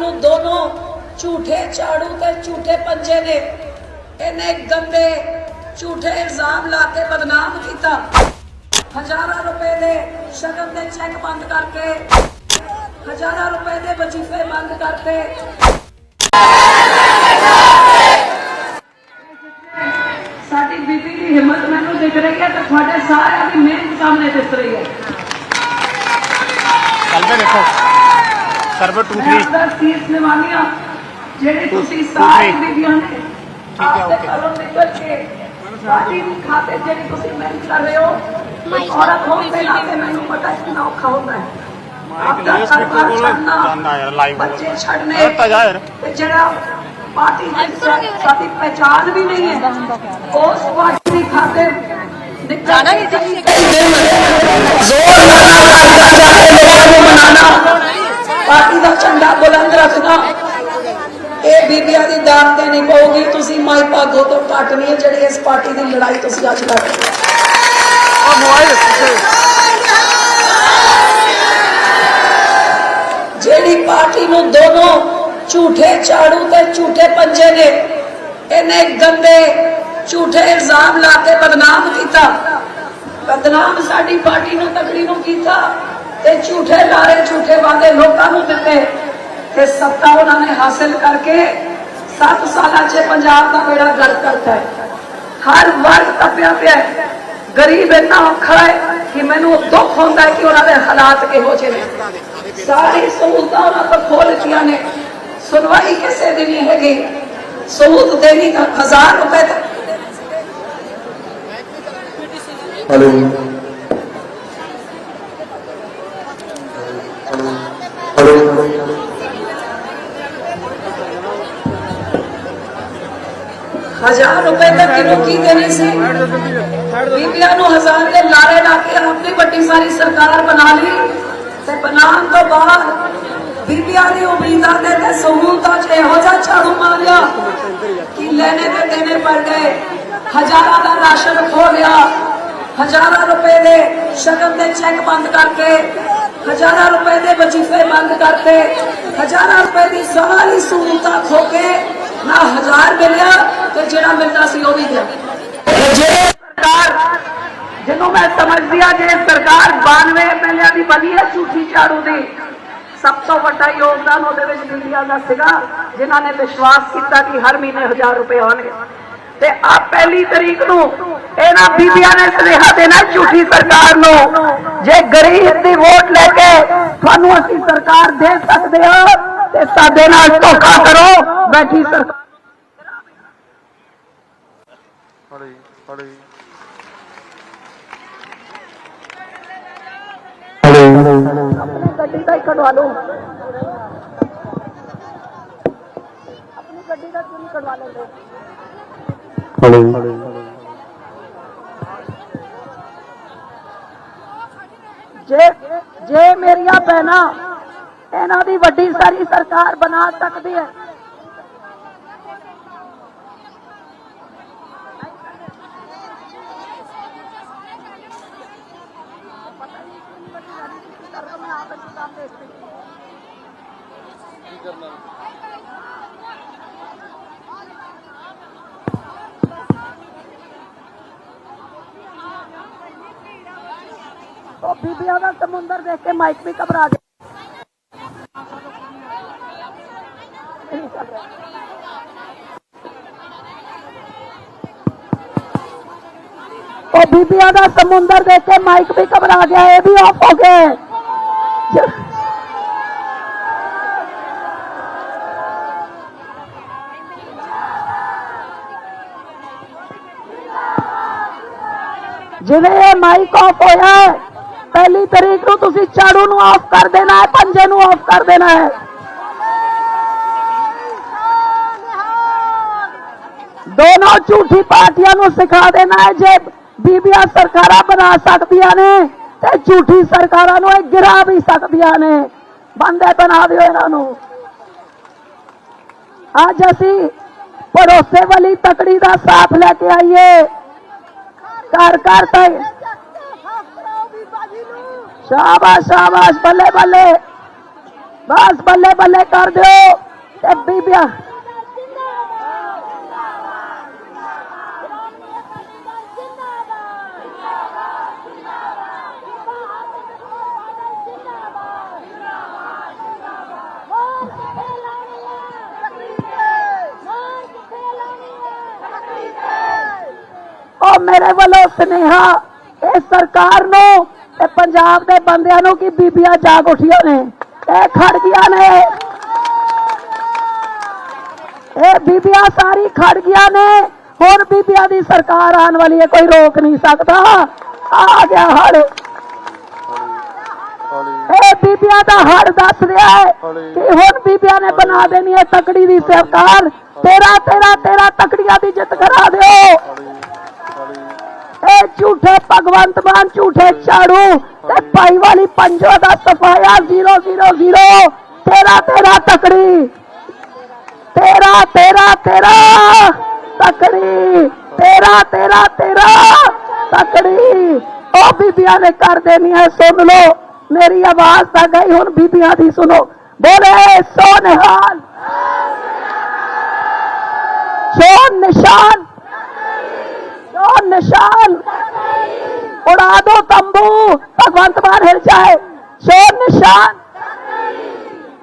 ਨੂੰ ਦੋਨੋਂ ਝੂਠੇ ਝਾੜੂ ਤੇ ਝੂਠੇ ਪੰਜੇ ਨੇ। ਇਹਨੇ ਗੰਦੇ ਝੂਠੇ ਇਲਜ਼ਾਮ ਲਾ ਕੇ ਬਦਨਾਮ ਕੀਤਾ। ਹਜ਼ਾਰਾਂ ਰੁਪਏ ਦੇ ਸ਼ਗਨ ਦੇ ਚੈੱਕ ਬੰਦ ਕਰਕੇ, ਹਜ਼ਾਰਾਂ ਰੁਪਏ ਦੇ ਵਜ਼ੀਫੇ ਬੰਦ ਕਰਤੇ ਸਾਡੀ ਬੀਬੀ ਦੀ ਹਿੰਮਤ ਮੈਨੂੰ ਦਿਖ ਰਹੀ ਹੈ ਤੇ ਤੁਹਾਡੇ ਸਾਰਿਆਂ ਦੀ ਮਿਹਨਤ ਸਾਹਮਣੇ ਦਿਸ ਰਹੀ ਹੈ। ਚੱਲਦੇ ਦੇਖੋ। ਸਰਵਰ ਟੂ ਮੈਂ ਥ੍ਰੀ ਆਪਦਾ ਸੀਸ ਨਿਵਾਨੀਆਂ ਜਿਹੜੇ ਤੁਸੀਂ two, ਸਾਰੇ three। ਬੀਬੀਆਂ ਨੇ ਹੈ, ਆਪਦੇ okay। ਘਰੋਂ ਨਿਕਲ ਕੇ ਸਾਡੀ ਖਾਤੇ ਜਿਹੜੀ ਤੁਸੀਂ ਮਿਹਨਤ ਕਰ ਰਹੇ ਹੋ ਇੱਕ ਔਰਤ ਹੋਣ ਦੇ ਨਾਤੇ ਮੈਨੂੰ ਪਤਾ ਕਿੰਨਾ ਔਖਾ ਹੁੰਦਾ ਹੈ ਆਪਦਾ ਇਸ ਘਰ ਬਾਰ ਕੋਲ ਛੱਡਣਾ ਜਾਂਦਾ ਯਾਰ live ਹੋ ਬੱਚੇ ਰਿਹਾ। ਛੱਡਨੇ ਤਾਂ ਜਾ ਯਾਰ। ਤੇ ਜਿਹੜਾ ਪਾਰਟੀ ਦੀ ਸਾਡੀ ਪਹਿਚਾਨ ਵੀ ਨਹੀਂ ਹੈ ਉਸ ਪਾਰਟੀ ਦੀ ਖਾਤੇ ਜਾਣਾ ਹੀ ਚਾਹੀਦਾ ਜ਼ੋਰ ਨਾਲ ਪਾਰਟੀ ਦਾ ਝੰਡਾ ਬੁਲੰਦ ਰੱਖਣਾ। ਇਹ ਬੀਬੀਆਂ ਦੀ ਦਾਤ ਤੇ ਨਹੀਂ ਪਊਗੀ। ਤੁਸੀਂ ਮਾਈ ਭਾਗੋ ਤੋਂ ਘੱਟ ਨਹੀਂ ਜਿਹੜੀ ਇਸ ਪਾਰਟੀ ਦੀ ਲੜਾਈ ਤੁਸੀਂ ਅੱਜ ਲੜ ਰਹੇ ਹੋ। ਉਹ ਮੋਬਾਈਲ ਜਿਹੜੀ ਪਾਰਟੀ ਨੂੰ ਦੋਨੋਂ ਝੂਠੇ ਝਾੜੂ ਤੇ ਝੂਠੇ ਪੰਜੇ ਨੇ ਇਹਨੇ ਗੰਦੇ ਝੂਠੇ ਇਲਜ਼ਾਮ ਲਾ ਕੇ ਬਦਨਾਮ ਕੀਤਾ। ਬਦਨਾਮ ਸਾਡੀ ਪਾਰਟੀ ਨੂੰ ਤਕੜੀ ਨੂੰ ਕੀਤਾ। ਤੇ ਝੂਠੇ ਲਾਰੇ ਝੂਠੇ ਵਾਅਦੇ ਲੋਕਾਂ ਨੂੰ ਦਿੱਤੇ ਤੇ ਸੱਤਾ ਉਹਨਾਂ ਨੇ ਹਾਸਲ ਕਰਕੇ 7 ਸਾਲਾਂ 'ਚ ਪੰਜਾਬ ਦਾ ਬੇੜਾ ਗਰਕ ਕਰਤਾ ਹੈ। ਹਰ ਵਰਗ ਤਪਿਆ ਪਿਆ ਹੈ। ਗਰੀਬ ਇੰਨਾ ਔਖਾ ਹੈ ਕਿ ਮੈਨੂੰ ਦੁੱਖ ਹੁੰਦਾ ਹੈ ਕਿ ਉਹਨਾਂ ਦੇ ਹਾਲਾਤ ਕਿਹੋ ਜਿਹੇ ਨੇ। ਸਾਰੀ ਸਹੂਲਤਾਂ ਉਹਨਾਂ ਤੋਂ ਖੋਲ ਲਿੱਤੀਆਂ ਨੇ। ਸੁਣਵਾਈ ਕਿਸੇ ਦੀ ਨਹੀਂ ਹੈਗੀ। ਸਹੂਲਤ ਦੇਣੀ ਤਾਂ 1000 ਰੁਪਏ ਤੱਕ। हेलो ਹਜ਼ਾਰ ਰੁਪਏ ਤੱਕ ਕਿਲੋ ਕੀ ਦੇਣੀ ਸੀ? ਬੀਬੀਆਂ ਨੂੰ ਹਜ਼ਾਰ ਦੇ ਲਾਰੇ ਲਾ ਕੇ ਆਪਣੀ ਵੱਡੀ ਸਾਰੀ ਸਰਕਾਰ ਬਣਾ ਲਈ ਤੇ ਬਣਾਉਣ ਤੋਂ ਬਾਅਦ ਬੀਬੀਆਂ ਦੀ ਉਮੀਦਾਂ ਦੇ ਤੇ ਸਹੂਲਤਾਂ 'ਚ ਇਹੋ ਜਿਹਾ ਝਾੜੂ ਮਾਰਿਆ ਕਿ ਲੈਣੇ ਤੇ ਦੇਣੇ ਪੜ ਗਏ। ਹਜ਼ਾਰਾਂ ਦਾ ਰਾਸ਼ਨ ਖੋ ਲਿਆ। ਹਜ਼ਾਰਾਂ ਰੁਪਏ ਦੇ ਸ਼ਗਨ ਦੇ ਚੈੱਕ ਬੰਦ ਕਰਕੇ, ਹਜ਼ਾਰਾਂ ਰੁਪਏ ਦੇ ਵਜ਼ੀਫੇ ਬੰਦ ਕਰਕੇ, ਹਜ਼ਾਰਾਂ ਰੁਪਏ ਦੀ ਸਾਰੀ ਸਹੂਲਤਾਂ ਖੋ ਕੇ ਨਾ ਹਜ਼ਾਰ ਮਿਲਿਆ ਤੇ ਜਿਹੜਾ ਮਿਲਦਾ ਸੀ ਉਹ ਵੀ ਗਿਆ। ਜੇ ਸਰਕਾਰ ਜਿਹਨੂੰ ਮੈਂ ਸਮਝਦੀ ਆ ਜੇ ਸਰਕਾਰ 92 ਐਮਐਲਏ ਦੀ ਬਣੀ ਹੈ ਝੂਠੀ ਝਾੜੂ ਦੀ, ਸਭ ਤੋਂ ਵੱਡਾ ਯੋਗਦਾਨ ਉਹਦੇ ਵਿੱਚ ਬੀਬੀਆਂ ਦਾ ਸੀਗਾ, ਜਿਨ੍ਹਾਂ ਨੇ ਵਿਸ਼ਵਾਸ ਕੀਤਾ ਕਿ ਹਰ ਮਹੀਨੇ 1000 ਰੁਪਏ ਆਉਣਗੇ ਤੇ ਆ ਪਹਿਲੀ ਤਰੀਕ ਨੂੰ ਇਹਨਾਂ ਬੀਬੀਆਂ ਨੇ ਸੁਨੇਹਾ ਦੇਣਾ ਝੂਠੀ ਸਰਕਾਰ ਨੂੰ, ਜੇ ਗਰੀਬ ਦੀ ਵੋਟ ਲੈ ਕੇ ਤੁਹਾਨੂੰ ਅਸੀਂ ਸਰਕਾਰ ਦੇ ਸਕਦੇ ਹਾਂ ਤੇ ਸਾਡੇ ਨਾਲ ਧੋਖਾ ਕਰੋ। ਬੈਠੀ ਸਰਕਾਰ ਫੜੀ ਫੜੀ ਆਪਣੀ ਗੱਡੀ ਦਾ ਹੀ ਕਢਵਾ ਲਓ। ਆਪਣੀ ਗੱਡੀ ਦਾ ਕਿਉਂ ਨਹੀਂ ਕਢਵਾ ਲੈਂਦੇ? हेलो ਜੇ ਜੇ ਮੇਰੀਆਂ ਭੈਣਾਂ ਇਹਨਾਂ ਦੀ ਵੱਡੀ ਸਾਰੀ ਸਰਕਾਰ ਬਣਾ ਸਕਦੀ ਹੈ। ਉਹ ਬੀਬੀਆਂ ਦਾ ਸਮੁੰਦਰ ਦੇਖ ਕੇ ਮਾਈਕ ਵੀ ਘਬਰਾ ਗਿਆ ਨਹੀਂ ਚੱਲ ਰਿਹਾ ਉਹ ਬੀਬੀਆਂ ਦਾ ਸਮੁੰਦਰ ਦੇਖ ਕੇ ਮਾਈਕ ਵੀ ਘਬਰਾ ਗਿਆ, ਇਹ ਵੀ ਆਫ ਹੋ ਗਏ। ਜਿਵੇਂ ਇਹ ਮਾਈਕ ਆਫ ਹੋਇਆ, ਪਹਿਲੀ ਤਰੀਕ ਨੂੰ ਤੁਸੀਂ ਝਾੜੂ ਨੂੰ ਆਫ ਕਰ ਦੇਣਾ ਹੈ ਪੰਜੇ ਨੂੰ ਆਫ ਕਰ ਦੇਣਾ ਹੈ। ਦੋਨੋਂ ਝੂਠੀ ਪਾਰਟੀਆਂ ਨੂੰ ਸਿਖਾ ਦੇਣਾ ਹੈ, ਜੇ ਬੀਬੀਆਂ ਸਰਕਾਰਾਂ ਬਣਾ ਸਕਦੀਆਂ ਨੇ ਤੇ ਝੂਠੀ ਸਰਕਾਰਾਂ ਨੂੰ ਇਹ ਗਿਰਾ ਵੀ ਸਕਦੀਆਂ ਨੇ। ਬੰਦੇ ਬਣਾ ਦਿਓ ਇਹਨਾਂ ਨੂੰ। ਅੱਜ ਅਸੀਂ ਭਰੋਸੇ ਵਾਲੀ ਤਕੜੀ ਦਾ ਸਾਥ ਲੈ ਕੇ ਆਈਏ। ਘਰ ਘਰ ਤੱਕ ਸ਼ਾਬਾਸ਼ ਸ਼ਾਬਾਸ਼, ਬੱਲੇ ਬੱਲੇ। ਬਸ ਬੱਲੇ ਬੱਲੇ ਕਰ ਦਿਓ। ਤੇ ਬੀਬੀਆਂ ਉਹ ਮੇਰੇ ਵੱਲੋਂ ਸੁਨੇਹਾ, ਇਹ ਸਰਕਾਰ ਨੂੰ ਤੇ ਪੰਜਾਬ ਦੇ ਬੰਦਿਆਂ ਨੂੰ ਕਿ ਬੀਬੀਆਂ ਜਾਗ ਉੱਠੀਆਂ ਨੇ। ਇਹ ਖੜ ਗਈਆਂ ਨੇ। ਇਹ ਬੀਬੀਆਂ ਸਾਰੀ ਖੜ ਗਈਆਂ ਨੇ। ਹੁਣ ਬੀਬੀਆਂ ਦੀ ਸਰਕਾਰ ਆਉਣ ਵਾਲੀ ਹੈ, ਕੋਈ ਰੋਕ ਨਹੀਂ ਸਕਦਾ। ਆ ਗਿਆ ਹੜ ਇਹ ਬੀਬੀਆਂ ਦਾ ਹੜ ਦੱਸ ਰਿਹਾ ਹੈ ਕਿ ਹੁਣ ਬੀਬੀਆਂ ਨੇ ਬਣਾ ਦੇਣੀ ਹੈ ਤਕੜੀ ਦੀ ਸਰਕਾਰ। ਤੇਰਾ ਤੇਰਾ ਤੇਰਾ ਤਕੜੀਆਂ ਦੀ ਜਿੱਤ ਕਰਾ ਦਿਓ। ਹੌਲੀ ਹੌਲੀ ਇਹ ਝੂਠੇ ਭਗਵੰਤ ਮਾਨ ਝੂਠੇ ਝਾੜੂ ਤੇ ਭਾਈ ਵਾਲੀ ਪੰਜੋ ਦਾ ਸਫਾਇਆ 000 ਤੇਰਾ ਤੇਰਾ ਤਕੜੀ ਤੇਰਾ ਤੇਰਾ ਤੇਰਾ ਤਕੜੀ ਤੇਰਾ ਤੇਰਾ ਤੇਰਾ ਤਕੜੀ ਉਹ ਬੀਬੀਆਂ ਨੇ ਕਰ ਦੇਣੀ ਹੈ ਸੁਣ ਲਓ ਮੇਰੀ ਆਵਾਜ਼ ਤਾਂ ਗਈ ਹੁਣ ਬੀਬੀਆਂ ਦੀ ਸੁਣੋ ਬੋਲੇ ਸੋ ਨਿਹਾਲ ਸੋ ਨਿਸ਼ਾਨ। ਸੋ ਨਿਸ਼ਾਨ ਉਡਾ ਦੋ ਤੰਬੂ। ਭਗਵੰਤ ਮਾਨ ਹਿਲ ਜਾਏ।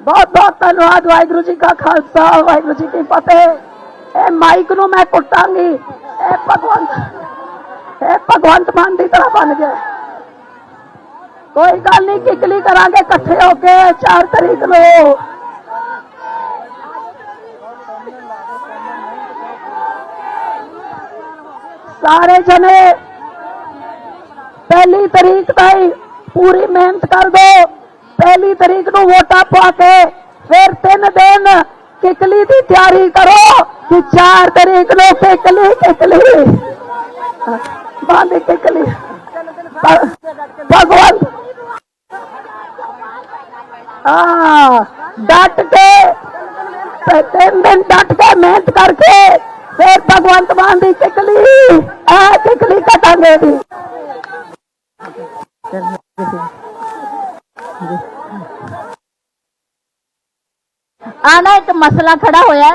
ਬਹੁਤ ਬਹੁਤ ਧੰਨਵਾਦ, ਵਾਹਿਗੁਰੂ ਜੀ ਕਾ ਖਾਲਸਾ, ਵਾਹਿਗੁਰੂ ਜੀ ਕੀ ਫਤਿਹ। ਇਹ ਮਾਈਕ ਨੂੰ ਮੈਂ ਕੁੱਟਾਂਗੀ। ਇਹ ਭਗਵੰਤ ਇਹ ਭਗਵੰਤ ਮਾਨ ਦੀ ਤਰ੍ਹਾਂ ਬਣ ਗਿਆ। ਕੋਈ ਗੱਲ ਨਹੀਂ, ਕਿਕਲੀ ਕਰਾਂਗੇ ਇਕੱਠੇ ਹੋ ਕੇ 4 ਤਰੀਕ ਨੂੰ। ਸਾਰੇ ਜਣੇ ਪਹਿਲੀ ਤਰੀਕ ਤਾਈ ਪੂਰੀ ਮਿਹਨਤ ਕਰ ਦੋ। ਪਹਿਲੀ ਤਰੀਕ ਨੂੰ ਵੋਟਾਂ ਪਾ ਕੇ ਫਿਰ ਤਿੰਨ ਦਿਨ ਕਿਕਲੀ ਦੀ ਤਿਆਰੀ ਕਰੋ ਕਿ 4 ਤਰੀਕ ਨੂੰ ਕਿਕਲੀ ਕਿਕਲੀ। ਬੰਦ ਕਿਕਲੀ। ਭ- ਭਗਵਾਨ ਆ ਡਟ ਕੇ ਤਿੰਨ ਦਿਨ ਡਟ ਕੇ ਮਿਹਨਤ ਕਰਕੇ ਫਿਰ ਭਗਵੰਤ ਮਾਨ ਦੀ ਕਿਕਲੀ ਆ ਕਿਕਲੀ ਕਟਾਂਗੇ ਦੀ ਆ ਨਾ ਇੱਕ ਮਸਲਾ ਖੜਾ ਹੋਇਆ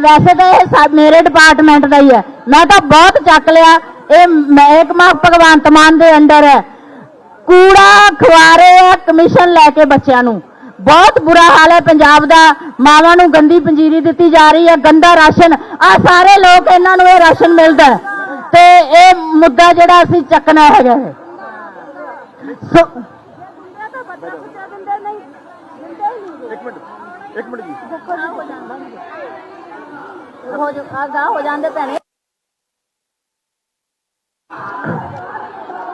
ਵੈਸੇ ਤਾਂ ਇਹ ਮੇਰੇ ਡਿਪਾਰਟਮੈਂਟ ਦਾ ਹੀ ਹੈ। ਮੈਂ ਤਾਂ ਬਹੁਤ ਚੱਕ ਲਿਆ। ਇਹ ਮਹਿਕਮਾ ਭਗਵੰਤ ਮਾਨ ਦੇ ਅੰਡਰ ਹੈ। ਕੂੜਾ ਖਵਾਰੇ ਆ ਕਮਿਸ਼ਨ ਲੈ ਕੇ ਬੱਚਿਆਂ ਨੂੰ। ਬਹੁਤ ਬੁਰਾ ਹਾਲ ਹੈ। ਪੰਜਾਬ ਦਾ ਮਾਵਾਂ ਨੂੰ ਗੰਦੀ ਪੰਜੀਰੀ ਦਿੱਤੀ ਜਾ ਰਹੀ ਹੈ ਗੰਦਾ ਰਾਸ਼ਨ। ਆ ਸਾਰੇ ਲੋਕ ਇਹਨਾਂ ਨੂੰ ਇਹ ਰਾਸ਼ਨ ਮਿਲਦਾ। ਤੇ ਇਹ ਮੁੱਦਾ ਜਿਹੜਾ ਅਸੀਂ ਚੱਕਣਾ ਹੈਗਾ ਹੈ। ਸੋ ਹੋ ਜਾ ਆਗਾ ਹੋ ਜਾਂਦੇ ਭੈਣੇ।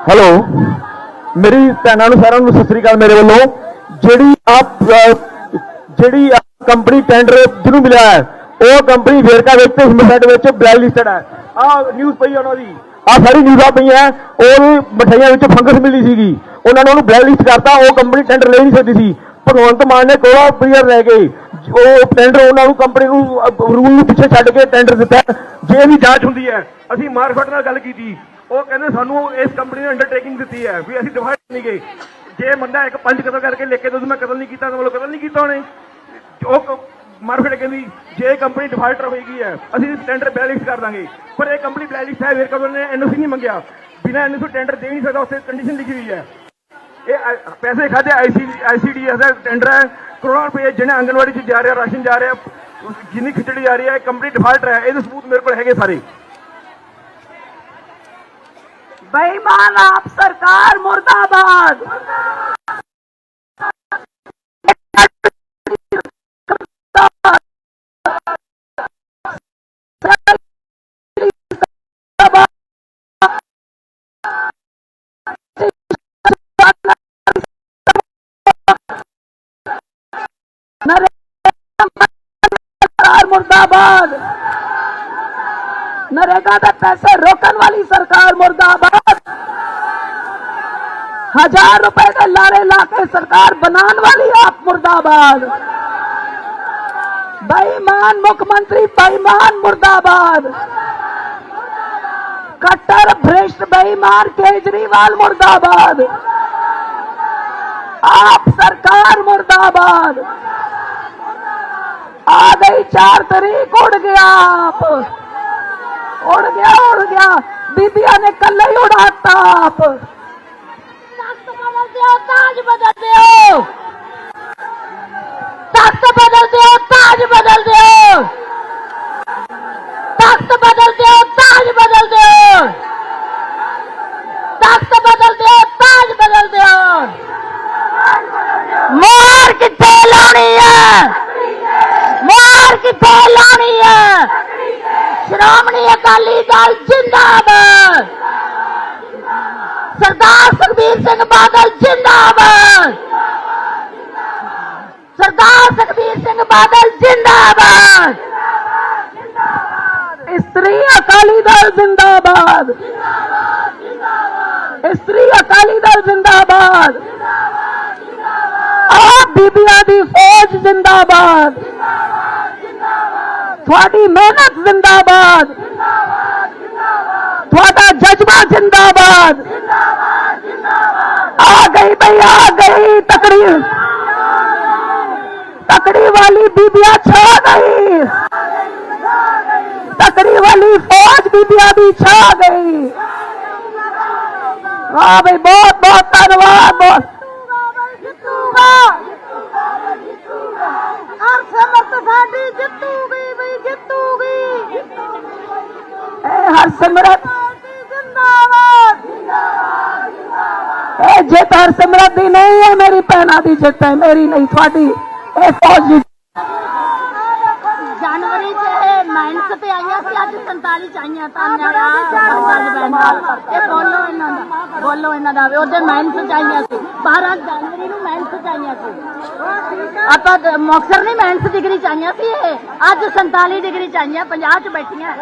ਹੈਲੋ ਮੇਰੀ ਭੈਣਾਂ ਨੂੰ ਸਾਰਿਆਂ ਨੂੰ ਸਤਿ ਸ੍ਰੀ ਅਕਾਲ ਮੇਰੇ ਵੱਲੋਂ। ਜਿਹੜੀ ਆਪ ਜਿਹੜੀ ਕੰਪਨੀ ਟੈਂਡਰ ਜਿਹਨੂੰ ਮਿਲਿਆ ਹੈ, ਉਹ ਕੰਪਨੀ ਵੇਰਕਾ ਵਿੱਚ ਤੇ ਹਿੰਮਤ ਵਿੱਚ ਬਲੈਕ ਲਿਸਟਡ ਹੈ। ਆ ਨਿਊਜ਼ ਪਈ ਉਹਨਾਂ ਦੀ। ਆ ਸਾਰੀ ਨਿਊਜ਼ਾਂ ਪਈਆਂ ਉਹ ਮਠਾਈਆਂ ਵਿੱਚ ਫੰਗਸ ਮਿਲੀ ਸੀਗੀ। ਉਹਨਾਂ ਨੇ ਉਹਨੂੰ ਬਲੈਕ ਲਿਸਟ ਕਰਤਾ, ਉਹ ਕੰਪਨੀ ਟੈਂਡਰ ਲੈ ਨਹੀਂ ਸਕਦੀ ਸੀ। ਭਗਵੰਤ ਮਾਨ ਨੇ ਕੋਲਾ ਪੀਅਰ ਲੈ ਕੇ, ਉਹ ਟੈਂਡਰ ਉਹਨਾਂ ਨੂੰ ਕੰਪਨੀ ਨੂੰ ਰੂਲ ਨੂੰ ਪਿੱਛੇ ਛੱਡ ਕੇ ਟੈਂਡਰ ਦਿੱਤਾ। ਜੇ ਇਹਦੀ ਜਾਂਚ ਹੁੰਦੀ ਹੈ, ਅਸੀਂ ਮਾਰਕਟ ਨਾਲ ਗੱਲ ਕੀਤੀ। ਉਹ ਕਹਿੰਦੇ ਸਾਨੂੰ ਇਸ ਕੰਪਨੀ ਨੇ ਅੰਡਰਟੇਕਿੰਗ ਦਿੱਤੀ ਹੈ, ਵੀ ਅਸੀਂ ਡਿਵਾਈਡ ਨਹੀਂ ਗਏ ਜੇ ਬੰਦਾ ਇੱਕ ਪੰਜ ਕਤਲ ਕਰਕੇ ਲਿਖ ਕੇ ਦੱਸੂ ਮੈਂ ਕਤਲ ਨਹੀਂ ਕੀਤਾ, ਤਾਂ ਮਤਲਬ ਕਤਲ ਨਹੀਂ ਕੀਤਾ ਉਹਨੇ। ਉਹ ਮਾਰਕੀਟ ਕਹਿੰਦੀ, ਜੇ ਕੰਪਨੀ ਡਿਫਾਲਟਰ ਹੋਏਗੀ ਹੈ, ਅਸੀਂ ਟੈਂਡਰ ਬੈਲਿੰਸ ਕਰ ਦਾਂਗੇ। ਪਰ ਇਹ ਕੰਪਨੀ ਬੈਲਿੰਸ ਹੈ ਵੇਰ ਕਦੋਂ ਨੇ ਐਨਓਸੀ ਨਹੀਂ ਮੰਗਿਆ? ਬਿਨਾਂ ਐਨਓਸੀ ਟੈਂਡਰ ਦੇ ਨਹੀਂ ਸਕਦਾ, ਉੱਥੇ ਕੰਡੀਸ਼ਨ ਲਿਖੀ ਹੋਈ ਹੈ। ਇਹ ਆਈ- ਪੈਸੇ ਖਾਦੇ ਆਈਸੀ ਆਈਸੀਡੀਐਸ ਦਾ ਟੈਂਡਰ ਹੈ। ਕਰੋੜਾਂ ਰੁਪਏ ਜਿਹਨੇ ਆਂਗਨਵਾੜੀ 'ਚ ਜਾ ਰਿਹਾ, ਰਾਸ਼ਨ ਜਾ ਰਿਹਾ, ਜਿੰਨੀ ਖਿਚੜੀ ਜਾ ਰਹੀ ਹੈ ਕੰਪਨੀ ਡਿਫਾਲਟਰ ਹੈ। ਇਹਦੇ ਸਬੂਤ ਮੇਰੇ ਕੋਲ ਹੈਗੇ ਸਾਰੇ। बेईमान आप सरकार मुर्दाबाद सरकार मुर्दाबाद नरेगा के पैसे रोकन वाली सरकार, मुर्दाबाद। हज़ार रुपए के लारे लाके सरकार बनाने वाली आप, मुर्दाबाद। बेईमान मुख्यमंत्री, बेईमान मुर्दाबाद। कट्टर, भ्रष्ट, बेईमान, केजरीवाल, मुर्दाबाद। आप सरकार, मुर्दाबाद। आ गई चार तारीख उड़ गया आप। ਉੜ ਗਿਆ ਉੜ ਗਿਆ। ਬੀਬੀਆਂ ਨੇ ਕੱਲਾ ਹੀ ਉਡਾਤਾ ਆਪ। ਤਖਤ ਬਦਲ ਦਿਓ, ਤਾਜ ਬਦਲ ਦਿਓ। ਤਖਤ ਬਦਲ ਦਿਓ। ਸਰਦਾਰ ਸੁਖਬੀਰ ਸਿੰਘ ਬਾਦਲ ਜਿੰਦਾਬਾਦ। ਸਰਦਾਰ ਸੁਖਬੀਰ ਸਿੰਘ ਬਾਦਲ ਜਿੰਦਾਬਾਦ। ਇਸਤਰੀ ਅਕਾਲੀ ਦਲ ਜਿੰਦਾਬਾਦ। ਇਸਤਰੀ ਅਕਾਲੀ ਦਲ ਜਿੰਦਾਬਾਦ। ਆਪ ਬੀਬੀਆਂ ਦੀ ਫੌਜ ਜਿੰਦਾਬਾਦ। ਤੁਹਾਡੀ ਮਿਹਨਤ ਜ਼ਿੰਦਾਬਾਦ। थोड़ा जज्बा जिंदाबाद आ गई भाई आ गई तकड़ी तकड़ी वाली बीबिया छा गई तकड़ी वाली फौज बीबिया भी छा गई हाँ भाई बहुत बहुत धन्यवाद बहुत हर सिमरत ਜਿੱਤ ਹਰ ਸਿਮਰਤ ਨਹੀਂ ਹੈ ਮੇਰੀ ਭੈਣਾਂ ਦੀ ਜਿੱਤ ਹੈ ਮੇਰੀ ਨਹੀਂ ਤੁਹਾਡੀ। ਇਹ ਫੌਜ ਦੀ ਜਨਵਰੀ 'ਚ ਮਾਈਨਸ ਤੇ ਆਈਆਂ ਸੀ ਅੱਜ 47 ਚ ਤਾਂ ਨਿਆਰਾ ਇਹ ਬੋਲੋ ਇਹਨਾਂ ਦਾ ਬੋਲੋ ਇਹਨਾਂ ਦਾ ਉਹਦੇ ਮਾਈਨਸ ਚ ਸੀ। 12 ਜਨਵਰੀ ਨੂੰ ਮਾਈਨਸ ਚ ਆਈਆਂ ਸੀ। ਆਪਾਂ ਮੁਕਸਰ ਨਹੀਂ ਮਾਈਨਸ ਡਿਗਰੀ ਚ ਆਈਆਂ ਸੀ ਇਹ। ਅੱਜ 47 ਡਿਗਰੀ ਚ ਆਈਆਂ 50 ਚ ਬੈਠੀਆਂ।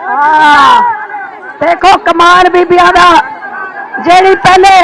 ਦੇਖੋ ਕਮਾਨ ਬੀਬੀਆਂ ਦਾ ਜਿਹੜੀ ਪਹਿਲੇ